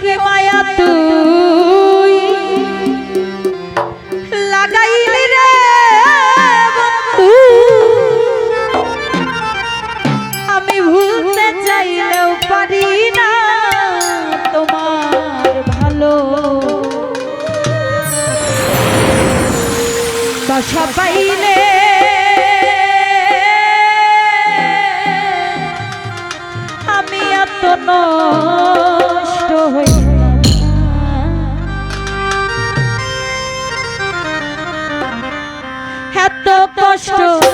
ওরে মায়া তুই। লাগাইলি রে বন্ধু। আমি ভুলতে চাইলেও পারি না তোমার ভালো। বাসা পাই নষ্ট